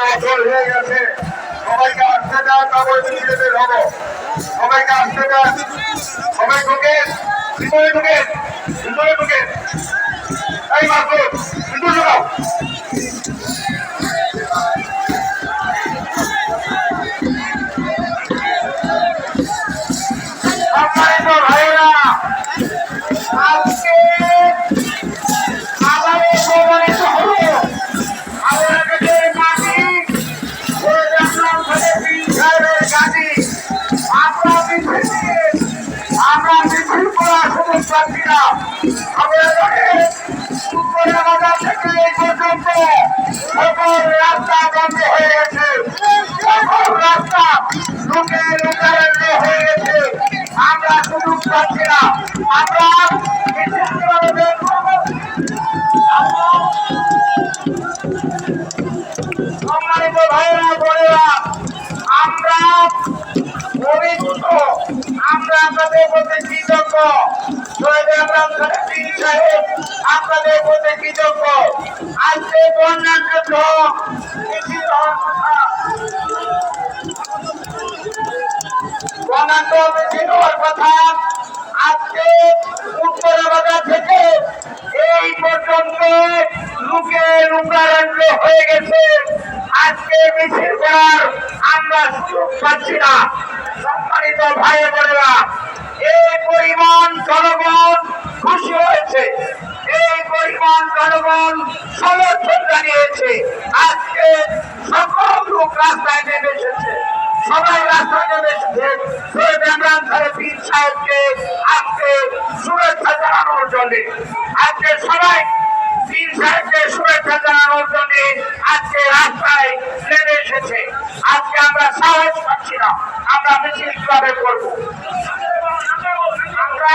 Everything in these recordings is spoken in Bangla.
হয়ে গেছে। সবাইকে আসতে দেন তারপরে নিজেদের হব। সবাইকে আসতে দেন সবাই ঢুকে ভিতরে ঢুকেন ভিতরে ঢুকেন এই মাসুদ না আমাদের উত্তরে বাজার থেকে এই পর্যন্ত সকল রাস্তা বন্ধ হয়ে গেছে। সকল রাস্তা আজকে উত্তরা থেকে এই পর্যন্ত লুকে লুকারণ্য হয়ে গেছে। আজকে মিছিল করার আমরা সুযোগ পাচ্ছি না। সম্মানিত ভাই বোনেরা, এই পরিমাণ জনগণ খুশি হয়েছে। এই পরিমাণ জনগণ সমর্থন জানিয়েছে। আজকে সকল লোক রাস্তায় নেমে এসেছে। সবাই রাস্তায় নেমে এসেছে। সৈয়দ ইমরান খানের পীর সাহেবকে আজকে শুভেচ্ছা জানানোর জন্য। আজকে সবাই পীর সাহেবকে শুভেচ্ছা জানানোর জন্য আজকে রাস্তায় নেমে এসেছে। আজকে আমরা সাহস পাচ্ছি না। আমরা মিছিল কীভাবে করব? আমরা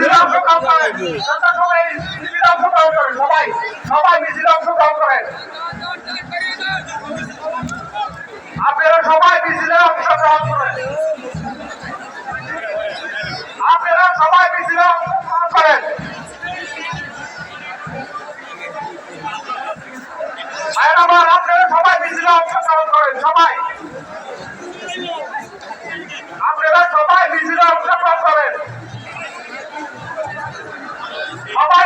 মিছিলে অংশগ্রহণ করেন সবাই সবাই সবাই মিছিলে করেন আপনারা সবাই মিছিলে অংশগ্রহণ করেন আপনারা সবাই মিছিলে অংশগ্রহণ করেন আমার আপনারা সবাই মিছিলে অংশগ্রহণ করেন সবাই আপনারা সবাই মিছিলে অংশগ্রহণ করেন সবাই